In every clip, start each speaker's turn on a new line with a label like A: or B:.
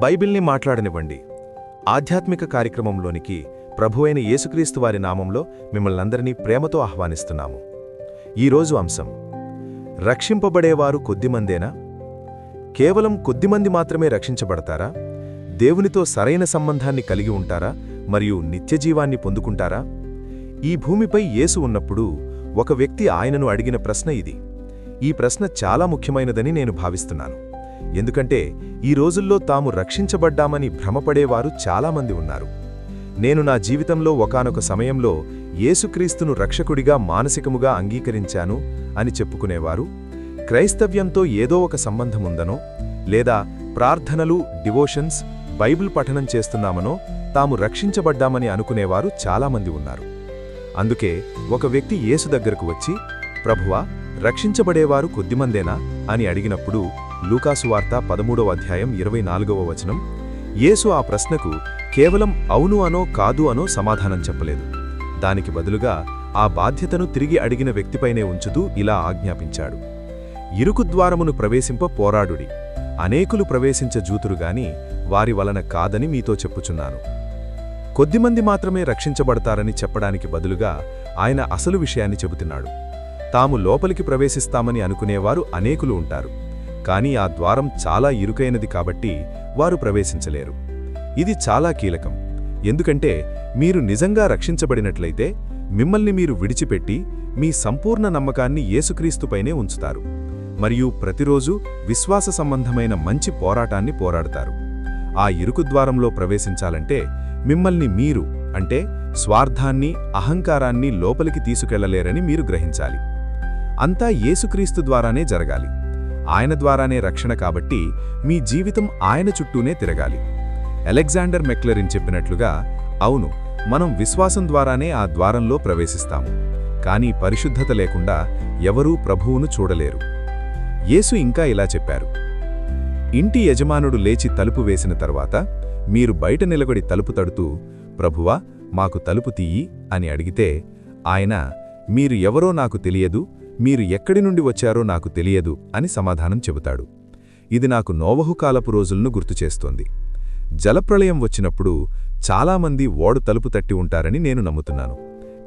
A: బైబిల్ని మాట్లాడనివ్వండి. ఆధ్యాత్మిక కార్యక్రమంలోనికి ప్రభువైన యేసుక్రీస్తు వారి నామంలో మిమ్మల్నందరినీ ప్రేమతో ఆహ్వానిస్తున్నాము. ఈరోజు అంశం రక్షింపబడేవారు కొద్దిమందేనా? కేవలం కొద్దిమంది మాత్రమే రక్షించబడతారా? దేవునితో సరైన సంబంధాన్ని కలిగి ఉంటారా? మరియు నిత్యజీవాన్ని పొందుకుంటారా? ఈ భూమిపై యేసు ఉన్నప్పుడు ఒక వ్యక్తి ఆయనను అడిగిన ప్రశ్న ఇది. ఈ ప్రశ్న చాలా ముఖ్యమైనదని నేను భావిస్తున్నాను. ఎందుకంటే ఈ రోజుల్లో తాము రక్షించబడ్డామని భ్రమపడేవారు చాలామంది ఉన్నారు. నేను నా జీవితంలో ఒకానొక సమయంలో యేసుక్రీస్తును రక్షకుడిగా మానసికముగా అంగీకరించాను అని చెప్పుకునేవారు. క్రైస్తవ్యంతో ఏదో ఒక సంబంధముందనో లేదా ప్రార్థనలు డివోషన్స్ బైబిల్ పఠనం చేస్తున్నామనో తాము రక్షించబడ్డామని అనుకునేవారు చాలామంది ఉన్నారు. అందుకే ఒక వ్యక్తి యేసు దగ్గరకు వచ్చి ప్రభువా రక్షించబడేవారు కొద్దిమందేనా? అని అడిగినప్పుడు లూకాసు వార్త పదమూడవ అధ్యాయం ఇరవై నాలుగవ వచనం. యేసు ఆ ప్రశ్నకు కేవలం అవును అనో కాదు అనో సమాధానం చెప్పలేదు. దానికి బదులుగా ఆ బాధ్యతను తిరిగి అడిగిన వ్యక్తిపైనే ఉంచుతూ ఇలా ఆజ్ఞాపించాడు. ఇరుకుద్వారమును ప్రవేశింప పోరాడుడి. అనేకులు ప్రవేశించ జూతురుగాని వారి వలన కాదని మీతో చెప్పుచున్నాను. కొద్దిమంది మాత్రమే రక్షించబడతారని చెప్పడానికి బదులుగా ఆయన అసలు విషయాన్ని చెబుతున్నాడు. తాము లోపలికి ప్రవేశిస్తామని అనుకునేవారు అనేకులు ఉంటారు. కానీ ఆ ద్వారం చాలా ఇరుకైనది కాబట్టి వారు ప్రవేశించలేరు. ఇది చాలా కీలకం. ఎందుకంటే మీరు నిజంగా రక్షించబడినట్లయితే మిమ్మల్ని మీరు విడిచిపెట్టి మీ సంపూర్ణ నమ్మకాన్ని యేసుక్రీస్తుపైనే ఉంచుతారు. మరియు ప్రతిరోజు విశ్వాస సంబంధమైన మంచి పోరాటాన్ని పోరాడతారు. ఆ ఇరుకు ద్వారంలో ప్రవేశించాలంటే మిమ్మల్ని మీరు అంటే స్వార్థాన్ని అహంకారాన్ని లోపలికి తీసుకెళ్ళలేరని మీరు గ్రహించాలి. అంతా యేసుక్రీస్తు ద్వారానే జరగాలి. ఆయన ద్వారానే రక్షణ కాబట్టి మీ జీవితం ఆయన చుట్టూనే తిరగాలి. అలెగ్జాండర్ మెక్లరిన్ చెప్పినట్లుగా అవును మనం విశ్వాసం ద్వారానే ఆ ద్వారంలో ప్రవేశిస్తాము. కానీ పరిశుద్ధత లేకుండా ఎవరూ ప్రభువును చూడలేరు. యేసు ఇంకా ఇలా చెప్పారు. ఇంటి యజమానుడు లేచి తలుపు వేసిన తర్వాత మీరు బయట నిలబడి తలుపు తడుతూ ప్రభువా మాకు తలుపు తీయి అని అడిగితే ఆయన మీరు ఎవరో నాకు తెలియదు మీరు ఎక్కడి నుండి వచ్చారో నాకు తెలియదు అని సమాధానం చెబుతాడు. ఇది నాకు నోవహుకాలపు రోజులను గుర్తుచేస్తోంది జలప్రళయం వచ్చినప్పుడు చాలామంది ఓడు తలుపు తట్టి ఉంటారని నేను నమ్ముతున్నాను.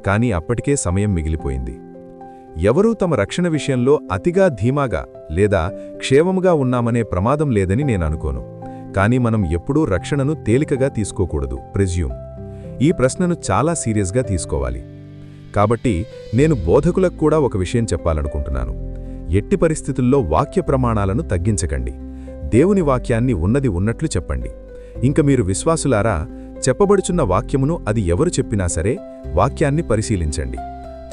A: కానీ అప్పటికే సమయం మిగిలిపోయింది. ఎవరూ తమ రక్షణ విషయంలో అతిగా ధీమాగా లేదా క్షేమముగా ఉన్నామనే ప్రమాదం లేదని నేను అనుకోను. కానీ మనం ఎప్పుడూ రక్షణను తేలికగా తీసుకోకూడదు. ప్రెజ్యూమ్. ఈ ప్రశ్నను చాలా సీరియస్గా తీసుకోవాలి. కాబట్టి నేను బోధకులకు కూడా ఒక విషయం చెప్పాలనుకుంటున్నాను. ఎట్టి పరిస్థితుల్లో వాక్య ప్రమాణాలను తగ్గించకండి. దేవుని వాక్యాన్ని ఉన్నది ఉన్నట్లు చెప్పండి. ఇంక మీరు విశ్వాసులారా చెప్పబడుచున్న వాక్యమును అది ఎవరు చెప్పినా సరే వాక్యాన్ని పరిశీలించండి.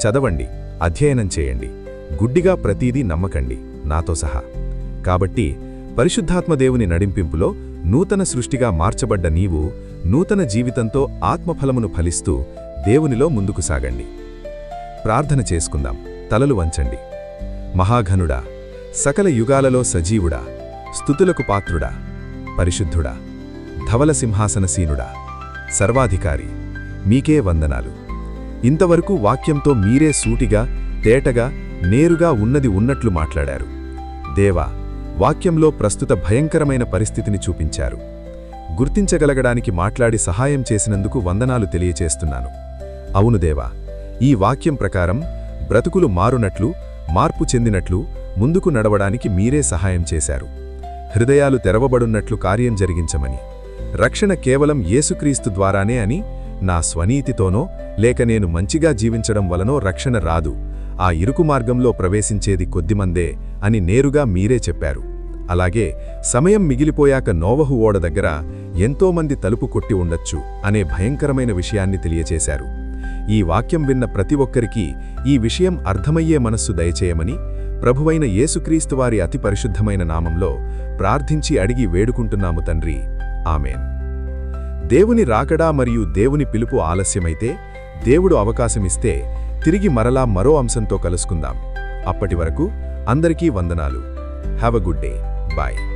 A: చదవండి అధ్యయనం చేయండి. గుడ్డిగా ప్రతీదీ నమ్మకండి నాతో సహా. కాబట్టి పరిశుద్ధాత్మదేవుని నడింపింపులో నూతన సృష్టిగా మార్చబడ్డ నీవు నూతన జీవితంతో ఆత్మఫలమును ఫలిస్తూ దేవునిలో ముందుకు సాగండి. ప్రార్థన చేసుకుందాం. తలలు వంచండి. మహాఘనుడా సకల యుగాలలో సజీవుడా స్థుతులకు పాత్రుడా పరిశుద్ధుడా ధవల సింహాసనసీనుడా సర్వాధికారి మీకే వందనాలు. ఇంతవరకు వాక్యంతో మీరే సూటిగా తేటగా నేరుగా ఉన్నది ఉన్నట్లు మాట్లాడారు. దేవా వాక్యంలో ప్రస్తుత భయంకరమైన పరిస్థితిని చూపించారు. గుర్తించగలగడానికి మాట్లాడి సహాయం చేసినందుకు వందనాలు తెలియచేస్తున్నాను. అవును దేవా ఈ వాక్యం ప్రకారం బ్రతుకులు మారునట్లు మార్పు చెందినట్లు ముందుకు నడవడానికి మీరే సహాయం చేశారు. హృదయాలు తెరవబడున్నట్లు కార్యం జరిగించమని రక్షణ కేవలం యేసుక్రీస్తు ద్వారానే అని నా స్వనీతితోనో లేక నేను మంచిగా జీవించడం వలనో రక్షణ రాదు ఆ ఇరుకు మార్గంలో ప్రవేశించేది కొద్దిమందే అని నేరుగా మీరే చెప్పారు. అలాగే సమయం మిగిలిపోయాక నోవహు ఓడ దగ్గర ఎంతోమంది తలుపు కొట్టి ఉండొచ్చు అనే భయంకరమైన విషయాన్ని తెలియచేశారు. ఈ వాక్యం విన్న ప్రతి ఒక్కరికీ ఈ విషయం అర్థమయ్యే మనస్సు దయచేయమని ప్రభువైన యేసుక్రీస్తు వారి అతి పరిశుద్ధమైన నామంలో ప్రార్థించి అడిగి వేడుకుంటున్నాము తండ్రి. ఆమెన్. దేవుని రాకడా మరియు దేవుని పిలుపు ఆలస్యమైతే దేవుడు అవకాశమిస్తే తిరిగి మరలా మరో అంశంతో కలుసుకుందాం. అప్పటి వరకు అందరికీ వందనాలు. Have a good day bye